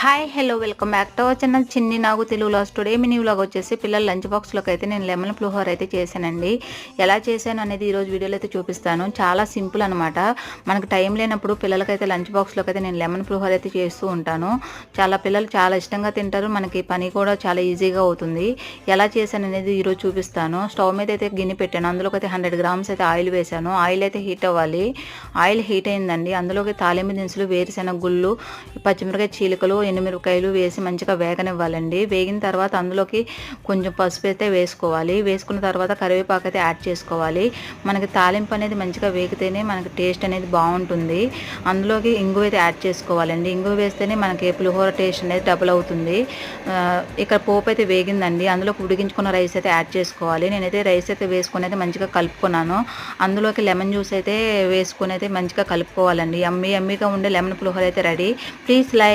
Hi hello welcome back to our channel Chinni Nagu తెలుగులో today. Mini vlog వచ్చేసి పిల్లల lunch బాక్స్లోకి అయితే నేను లెమన్ పులిహోర అయితే చేశానండి. ఎలా చేశాను అనేది ఈరోజు వీడియోలో అయితే చూపిస్తాను. చాలా సింపుల్ అనమాట మనకు టైం లేనప్పుడు పిల్లలకైతే లంచ్ బాక్స్లోకి అయితే నేను లెమన్ పులిహోర అయితే చేస్తూ ఉంటాను. చాలా పిల్లలు చాలా ఇష్టంగా తింటారు. మనకి పని కూడా చాలా ఈజీగా అవుతుంది. ఎలా చేశాను అనేది ఈరోజు చూపిస్తాను. స్టవ్ మీద అయితే గిన్నె పెట్టాను. అందులోకి అయితే హండ్రెడ్ గ్రామ్స్ అయితే ఆయిల్ వేశాను. ఆయిల్ అయితే హీట్ అవ్వాలి. ఆయిల్ హీట్ అయిందండి. అందులోకి తాలింపు దినుసులు వేరుశెనగ గుళ్ళు పచ్చిమిరకాయ చీలికలు ఎండుమిరపకాయలు వేసి మంచిగా వేగనివ్వాలండి. వేగిన తర్వాత అందులోకి కొంచెం పసుపు అయితే వేసుకోవాలి. వేసుకున్న తర్వాత కరివేపాకు అయితే యాడ్ చేసుకోవాలి. మనకి తాలింపు అనేది మంచిగా వేగితేనే మనకి టేస్ట్ అనేది బాగుంటుంది. అందులోకి ఇంగు అయితే యాడ్ చేసుకోవాలండి. ఇంగు వేస్తేనే మనకి పులిహోర టేస్ట్ అనేది డబుల్ అవుతుంది. ఇక్కడ పోపు అయితే వేగిందండి. అందులోకి ఉడికించుకున్న రైస్ అయితే యాడ్ చేసుకోవాలి. నేనైతే రైస్ అయితే వేసుకుని అయితే మంచిగా కలుపుకున్నాను. అందులోకి లెమన్ జ్యూస్ అయితే వేసుకుని అయితే మంచిగా కలుపుకోవాలండి. అమ్మి అమ్మిగా ఉండే లెమన్ పులిహోర అయితే రెడీ. Please like